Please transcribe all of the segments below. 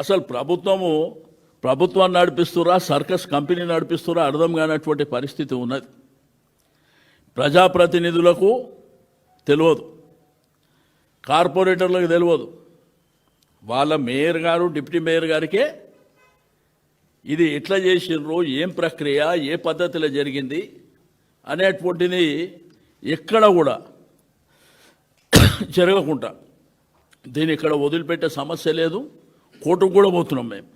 అసలు ప్రభుత్వము ప్రభుత్వాన్ని నడిపిస్తురా సర్కస్ కంపెనీ నడిపిస్తురా అర్థం కానటువంటి పరిస్థితి ఉన్నది. ప్రజాప్రతినిధులకు తెలియదు. కార్పొరేటర్లకు తెలియదు. వాళ్ళ మేయర్ గారు డిప్యూటీ మేయర్ గారికే ఇది ఎట్లా చేసిండ్రు ఏం ప్రక్రియ ఏ పద్ధతిలో జరిగింది అనేటువంటిది ఎక్కడ కూడా జరగకుండా. దీన్ని ఇక్కడ వదిలిపెట్టే సమస్య లేదు. కోర్టుకు కూడా పోతున్నాం మేము.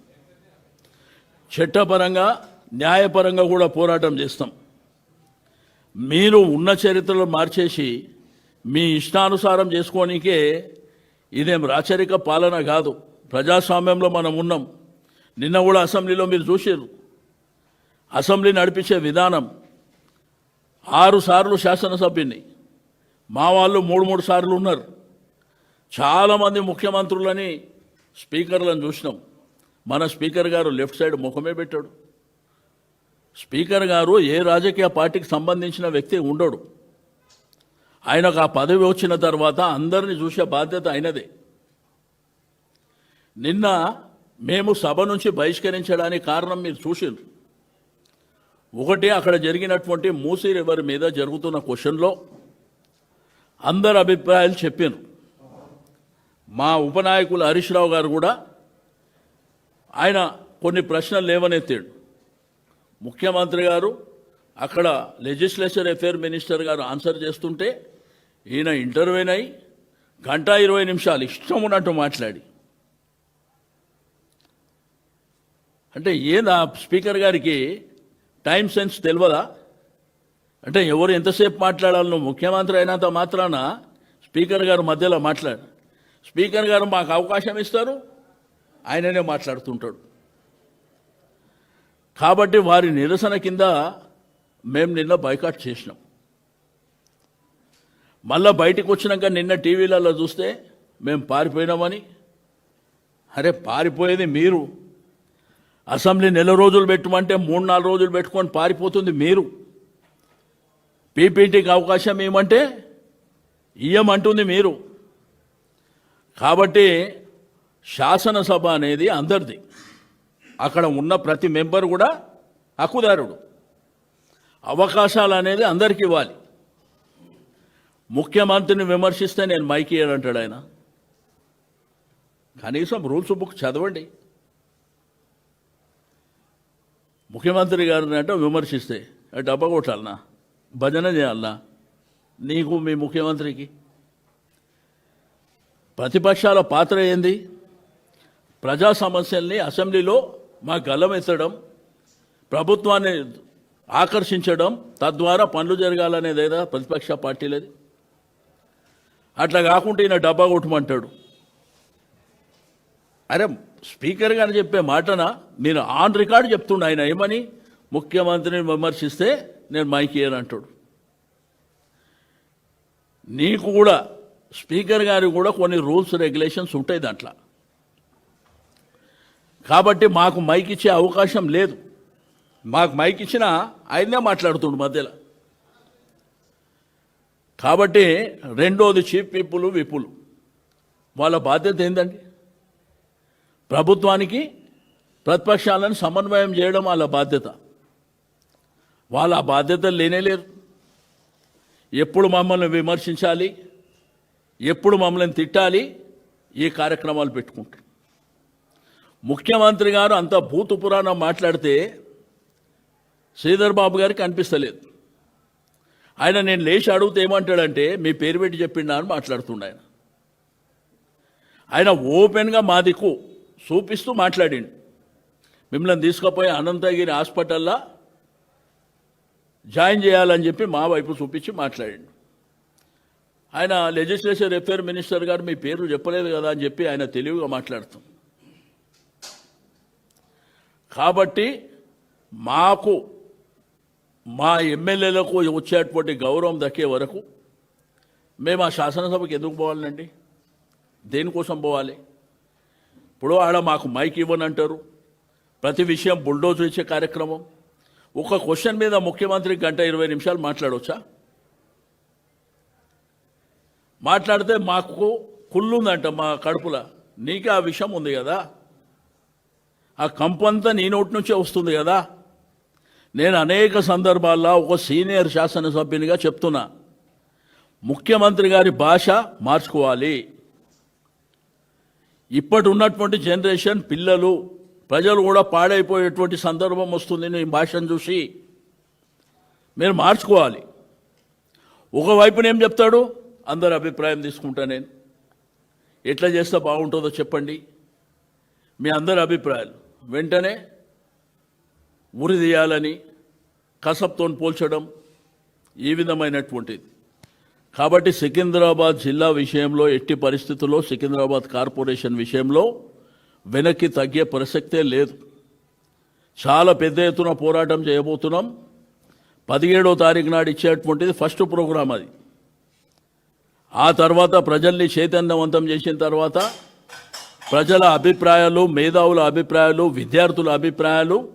చట్టపరంగా న్యాయపరంగా కూడా పోరాటం చేస్తాం. మీరు ఉన్న చరిత్రలో మార్చేసి మీ ఇష్టానుసారం చేసుకోనికే ఇదేం రాచరిక పాలన కాదు. ప్రజాస్వామ్యంలో మనం ఉన్నాం. నిన్న కూడా అసెంబ్లీలో మీరు చూసారు అసెంబ్లీ నడిపించే విధానం. ఆరు సార్లు శాసనసభ్యుని మా వాళ్ళు మూడు మూడు సార్లు ఉన్నారు. చాలామంది ముఖ్యమంత్రులని స్పీకర్లను చూసినాం. మన స్పీకర్ గారు లెఫ్ట్ సైడ్ ముఖమే పెట్టాడు. స్పీకర్ గారు ఏ రాజకీయ పార్టీకి సంబంధించిన వ్యక్తి ఉండడు. ఆయనకు ఆ పదవి వచ్చిన తర్వాత అందరిని చూసే బాధ్యత అయినదే నిన్న మేము సభ నుంచి బహిష్కరించడానికి కారణం మీరు చూసిండ్రు. ఒకటి అక్కడ జరిగినటువంటి మూసీ రివర్ మీద జరుగుతున్న క్వశ్చన్లో అందరు అభిప్రాయాలు చెప్పాను మా ఉపనాయకులు హరీష్ రావు గారు కూడా ఆయన కొన్ని ప్రశ్నలు లేవనెత్తాడు. ముఖ్యమంత్రి గారు అక్కడ లెజిస్లేచర్ అఫేర్ మినిస్టర్ గారు ఆన్సర్ చేస్తుంటే ఈయన ఇంటర్వ్యూన్ అయి గంట ఇరవై నిమిషాలు ఇష్టం ఉన్నట్టు మాట్లాడి. అంటే ఏందా స్పీకర్ గారికి టైం సెన్స్ తెలియదా అంటే ఎవరు ఎంతసేపు మాట్లాడాలను ముఖ్యమంత్రి అయినంత మాత్రాన స్పీకర్ గారు మధ్యలో మాట్లాడు. స్పీకర్ గారు మాకు అవకాశం ఇస్తారు ఆయననే మాట్లాడుతుంటాడు. కాబట్టి వారి నిరసన కింద మేము నిన్న బైకాట్ చేసినాం. మళ్ళా బయటకు వచ్చినాక నిన్న టీవీలలో చూస్తే మేము పారిపోయినామని. అరే పారిపోయేది మీరు. అసెంబ్లీ నెల రోజులు పెట్టమంటే మూడు నాలుగు రోజులు పెట్టుకొని పారిపోతుంది మీరు. పీపీటీకి అవకాశం ఏమంటే ఇయ్యమంటుంది మీరు. కాబట్టి శాసనసభ అనేది అందరిది. అక్కడ ఉన్న ప్రతి మెంబర్ కూడా హక్కుదారుడు. అవకాశాలు అనేది అందరికీ ఇవ్వాలి. ముఖ్యమంత్రిని విమర్శిస్తే నేను మైక్ ఇయ్యాడంటాడు ఆయన. కనీసం రూల్స్ బుక్ చదవండి. ముఖ్యమంత్రి గారిని అంటే విమర్శిస్తే డబ్బా కొట్టాలనా? భజన చేయాలనా? నీకు మీ ముఖ్యమంత్రికి ప్రతిపక్షాల పాత్ర ఏంది? ప్రజా సమస్యల్ని అసెంబ్లీలో మా గల్లమెత్తడం ప్రభుత్వాన్ని ఆకర్షించడం తద్వారా పనులు జరగాలనేదేదా ప్రతిపక్ష పార్టీలది. అట్లా కాకుండా ఈయన డబ్బా కొట్టమంటాడు. అరే స్పీకర్ గారు చెప్పే మాటన? నేను ఆన్ రికార్డ్ చెప్తుండ ఆయన ఏమని? ముఖ్యమంత్రిని విమర్శిస్తే నేను మైకి అంటాడు నీకు కూడా స్పీకర్ గారు కూడా కొన్ని రూల్స్ రెగ్యులేషన్స్ ఉంటాయి దాంట్లో. కాబట్టి మాకు మైక్ ఇచ్చే అవకాశం లేదు. మాకు మైక్ ఇచ్చినా ఆయనే మాట్లాడుతుండు మధ్యలో. కాబట్టి రెండోది చీఫ్ విప్పులు విప్పులు వాళ్ళ బాధ్యత ఏంటండి ప్రభుత్వానికి ప్రతిపక్షాలను సమన్వయం చేయడం వాళ్ళ బాధ్యత. వాళ్ళ బాధ్యత బాధ్యతలు లేనేలేరు ఎప్పుడు మమ్మల్ని విమర్శించాలి? ఎప్పుడు మమ్మల్ని తిట్టాలి? ఈ కార్యక్రమాలు పెట్టుకుంటే. ముఖ్యమంత్రి గారు అంత భూత పురాణం మాట్లాడితే శ్రీధర్ బాబు గారికి అనిపిస్తలేదు. ఆయన నేను లేచి అడిగితే ఏమంటాడంటే మీ పేరు పెట్టి చెప్పిండా అని మాట్లాడుతుండ ఆయన. ఆయన ఓపెన్గా మా దిక్కు చూపిస్తూ మాట్లాడిండు. మిమ్మల్ని తీసుకుపోయి అనంతగిరి హాస్పిటల్లో జాయిన్ చేయాలని చెప్పి మా వైపు చూపించి మాట్లాడిండు. ఆయన లెజిస్లేచర్ అఫేర్ మినిస్టర్ గారు మీ పేరు చెప్పలేదు కదా అని చెప్పి ఆయన తెలివిగా మాట్లాడుతాం కాబట్టి మాకు మా ఎమ్మెల్యేలకు వచ్చేటువంటి గౌరవం దక్కే వరకు మేము ఆ శాసనసభకి ఎందుకు పోవాలండి? దేనికోసం పోవాలి? ఇప్పుడు ఆడ మాకు మైక్ ఇవ్వనంటారు ప్రతి విషయం బుల్డోజ్ ఇచ్చే కార్యక్రమం. ఒక క్వశ్చన్ మీద ముఖ్యమంత్రి గంట ఇరవై నిమిషాలు మాట్లాడవచ్చా మాట్లాడితే మాకు కుళ్ళుందంట మా కడుపుల. నీకే ఆ విషయం ఉంది కదా? ఆ కంపంతా నీ నోటి నుంచే వస్తుంది కదా? నేను అనేక సందర్భాల్లో ఒక సీనియర్ శాసనసభ్యునిగా చెప్తున్నా. ముఖ్యమంత్రి గారి భాష మార్చుకోవాలి. ఇప్పటి ఉన్నటువంటి జనరేషన్ పిల్లలు ప్రజలు కూడా పాడైపోయేటువంటి సందర్భం వస్తుంది నీ భాషను చూసి. మీరు మార్చుకోవాలి. ఒకవైపున ఏం చెప్తాడు? అందరి అభిప్రాయం తీసుకుంటా నేను. ఎట్లా చేస్తే బాగుంటుందో చెప్పండి. మీ అందరి అభిప్రాయాలు. వెంటనే ఉరి తీయాలని కసబ్తో పోల్చడం ఈ విధమైనటువంటిది. కాబట్టి సికింద్రాబాద్ జిల్లా విషయంలో ఎట్టి పరిస్థితుల్లో సికింద్రాబాద్ కార్పొరేషన్ విషయంలో వెనక్కి తగ్గే ప్రసక్తే లేదు. చాలా పెద్ద ఎత్తున పోరాటం చేయబోతున్నాం. పదిహేడో తారీఖు నాడు ఇచ్చేటువంటిది ఫస్ట్ ప్రోగ్రాం అది. ఆ తర్వాత ప్రజల్ని చైతన్యవంతం చేసిన తర్వాత ప్రజల అభిప్రాయాలు మేధావుల అభిప్రాయాలు విద్యార్థుల అభిప్రాయాలు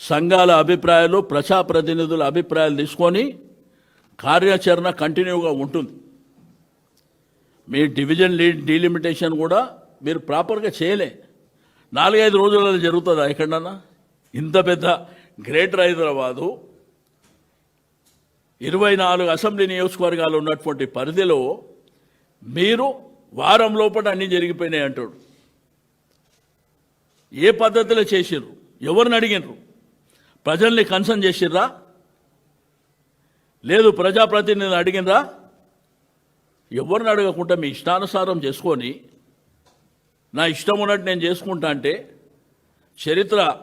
సంఘాల అభిప్రాయాలు ప్రజాప్రతినిధుల అభిప్రాయాలు తీసుకొని కార్యాచరణ కంటిన్యూగా ఉంటుంది. మీ డివిజన్ లీడ్ డీలిమిటేషన్ కూడా మీరు ప్రాపర్గా చేయలే. నాలుగైదు రోజులలో జరుగుతుందా ఎక్కడన్నా? ఇంత పెద్ద గ్రేటర్ హైదరాబాదు ఇరవై నాలుగు అసెంబ్లీ నియోజకవర్గాలు ఉన్నటువంటి పరిధిలో మీరు వారం లోపల అన్నీ జరిగిపోయినాయి అంటాడు. ఏ పద్ధతిలో చేసిర్రు? ఎవరిని అడిగినరు? ప్రజల్ని కన్సర్న్ చేసిర్రా? లేదు ప్రజాప్రతినిధిని అడిగినరా? ఎవరిని అడగకుండా మీ ఇష్టానుసారం చేసుకొని నా ఇష్టం ఉన్నట్టు నేను చేసుకుంటా అంటే చరిత్ర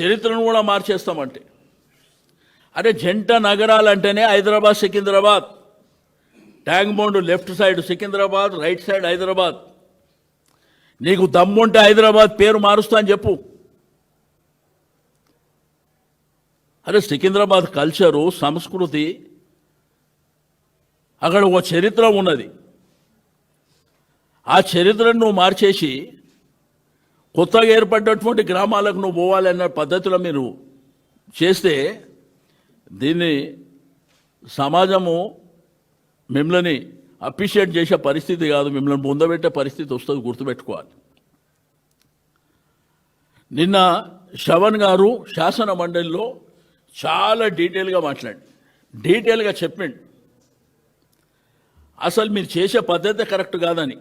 చరిత్రను కూడా మార్చేస్తామంటే. అరే జంట నగరాలంటేనే Hyderabad Secunderabad tank bund left side Secunderabad right side Hyderabad. నీకు దమ్ముంటే హైదరాబాద్ పేరు మారుస్తా అని చెప్పు. అరే సికింద్రాబాద్ కల్చరు సంస్కృతి అక్కడ ఒక చరిత్ర ఉన్నది. ఆ చరిత్రను నువ్వు మార్చేసి కొత్తగా ఏర్పడ్డటువంటి గ్రామాలకు నువ్వు పోవాలన్న పద్ధతిలో మీరు చేస్తే దీన్ని సమాజము మిమ్మల్ని అప్రిషియేట్ చేసే పరిస్థితి కాదు మిమ్మల్ని ముందబెట్టే పరిస్థితి వస్తుంది గుర్తుపెట్టుకోవాలి. నిన్న శ్రవణ్ గారు శాసన మండలిలో చాలా డీటెయిల్గా మాట్లాడి డీటెయిల్గా చెప్పిండు. అసలు మీరు చేసే పద్ధతి కరెక్ట్ కాదని.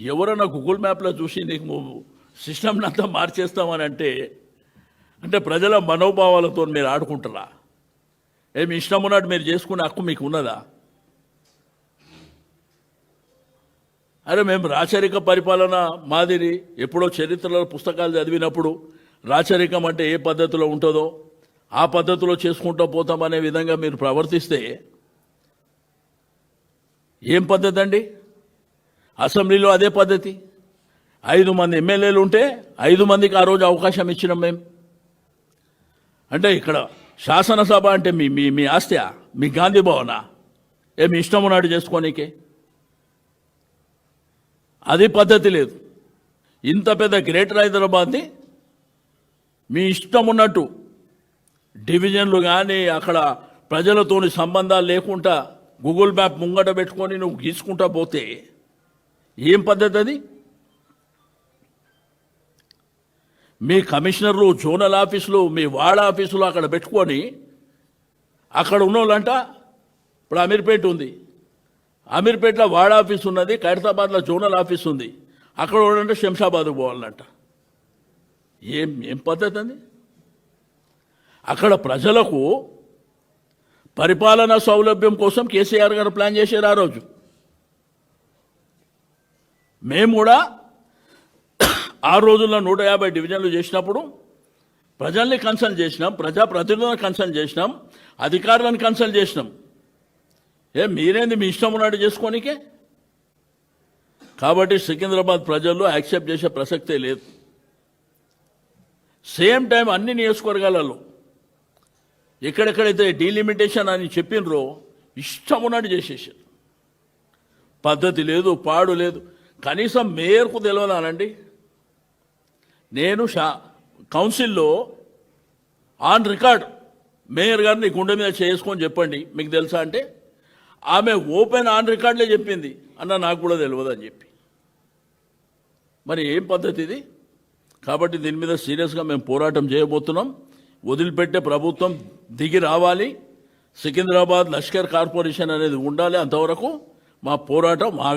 ఎవరైనా గూగుల్ మ్యాప్లో చూసి నీకు సిస్టమ్ని అంతా మార్చేస్తామని అంటే అంటే ప్రజల మనోభావాలతో మీరు ఆడుకుంటారా? ఏమి ఇష్టం ఉన్నట్టు మీరు చేసుకునే హక్కు మీకు ఉన్నదా? అరే మేము రాచరిక పరిపాలన మాదిరి ఎప్పుడో చరిత్రలో పుస్తకాలు చదివినప్పుడు రాచరికం అంటే ఏ పద్ధతిలో ఉంటుందో ఆ పద్ధతిలో చేసుకుంటూ పోతామనే విధంగా మీరు ప్రవర్తిస్తే ఏం పద్ధతి అండి? అసెంబ్లీలో అదే పద్ధతి. ఐదు మంది ఎమ్మెల్యేలు ఉంటే ఐదు మందికి ఆ రోజు అవకాశం ఇచ్చినాం మేము. అంటే ఇక్కడ శాసనసభ అంటే మీ మీ మీ ఆస్తియా? మీ గాంధీ భవనా? ఏమి ఇష్టం ఉన్నట్టు చేసుకోనీకే? అది పద్ధతి లేదు. ఇంత పెద్ద గ్రేటర్ హైదరాబాద్ని మీ ఇష్టం ఉన్నట్టు డివిజన్లు కానీ అక్కడ ప్రజలతోని సంబంధాలు లేకుండా గూగుల్ మ్యాప్ ముంగట పెట్టుకొని నువ్వు గీసుకుంటా పోతే ఏం పద్ధతి అది? మీ కమిషనర్లు జోనల్ ఆఫీసులు మీ వార్డ్ ఆఫీసులు అక్కడ పెట్టుకొని అక్కడ ఉన్న వాళ్ళంట ఇప్పుడు అమీర్పేట ఉంది. అమీర్పేటలో వార్డ్ ఆఫీస్ ఉన్నది ఖైరతాబాద్లో జోనల్ ఆఫీస్ ఉంది. అక్కడ ఉండంటే శంషాబాద్కు పోవాలంట. ఏం ఏం పద్ధతి అండి అక్కడ ప్రజలకు పరిపాలనా సౌలభ్యం కోసం కేసీఆర్ గారు ప్లాన్ చేశారు ఆ రోజు. మేము కూడా ఆ రోజుల్లో నూట యాభై డివిజన్లు చేసినప్పుడు ప్రజల్ని కన్సల్ట్ చేసినాం ప్రజాప్రతినిధులను కన్సల్ట్ చేసినాం అధికారులను కన్సల్ట్ చేసినాం. ఏ మీరేంది మీ ఇష్టం ఉన్నట్టు చేసుకోనికే? కాబట్టి సికింద్రాబాద్ ప్రజల్లో యాక్సెప్ట్ చేసే ప్రసక్తే లేదు. సేమ్ టైం అన్ని నియోజకవర్గాలలో ఎక్కడెక్కడైతే డీలిమిటేషన్ అని చెప్పినరో ఇష్టం ఉన్నట్టు చేసేసారు. పద్ధతి లేదు పాడు లేదు. కనీసం మేయర్కు తెలియదానండి నేను షా కౌన్సిల్లో ఆన్ రికార్డ్ మేయర్ గారిని గుండె మీద చేసుకొని చెప్పండి. మీకు తెలుసా అంటే ఆమె ఓపెన్ ఆన్ రికార్డ్లే చెప్పింది. అన్న నాకు కూడా తెలియదు అని చెప్పి. మరి ఏం పద్ధతి ఇది? కాబట్టి దీని మీద సీరియస్గా మేము పోరాటం చేయబోతున్నాం. వదిలిపెట్టే ప్రభుత్వం దిగి రావాలి. సికింద్రాబాద్ లష్కర్ కార్పొరేషన్ అనేది ఉండాలి అంతవరకు. మా పోరాటం